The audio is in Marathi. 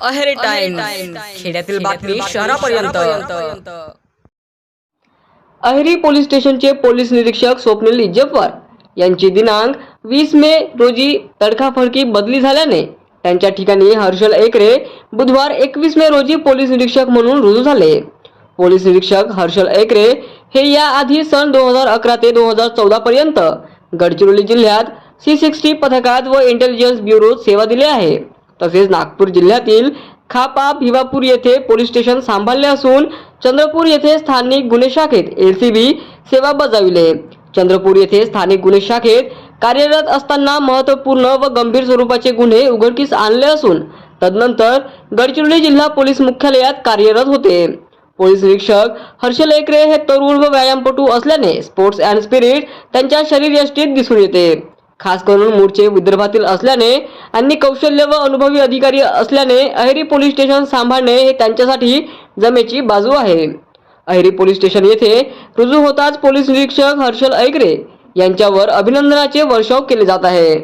अहेरी टाइम खेड्यातील बातमी शहरापर्यंत. अहेरी पोलीस स्टेशनचे पोलीस निरीक्षक स्वप्नील इज्जपवार यांची दिनांक वीस मे रोजी तडकाफडकी बदली झाल्याने त्यांच्या ठिकाणी हर्षल एकरे बुधवार एकवीस मे रोजी पोलीस निरीक्षक म्हणून रुजू झाले. पोलीस निरीक्षक हर्षल एकरे हे याआधी सन दोन हजार अकरा ते दोन हजार चौदा पर्यंत गडचिरोली जिल्ह्यात सी सिक्स्टी पथकात व इंटेलिजन्स ब्युरोत सेवा दिली आहे. तसेच नागपूर जिल्ह्यातील खापा भिवापूर येथे पोलीस स्टेशन सांभाळले असून चंद्रपूर येथे स्थानिक गुन्हे शाखेत एलसीबी सेवा बजाविले. चंद्रपूर येथे स्थानिक गुन्हे शाखेत कार्यरत असताना महत्त्वपूर्ण व गंभीर स्वरूपाचे गुन्हे उघडकीस आणले असून तदनंतर गडचिरोली जिल्हा पोलीस मुख्यालयात कार्यरत होते. पोलीस निरीक्षक हर्षल एकरे हे तरुण व व्यायामपटू असल्याने स्पोर्ट्स अँड स्पिरिट त्यांच्या शरीरयष्टीत दिसून येते. खास करून मूळचे विदर्भातील असल्याने आणि कौशल्य व अनुभवी अधिकारी असल्याने अहेरी पोलीस स्टेशन सांभाळणे हे त्यांच्यासाठी जमेची बाजू आहे. अहेरी पोलीस स्टेशन येथे रुजू होताच पोलीस निरीक्षक हर्षल ऐकरे यांच्यावर अभिनंदनाचे वर्षाव केले जात आहे.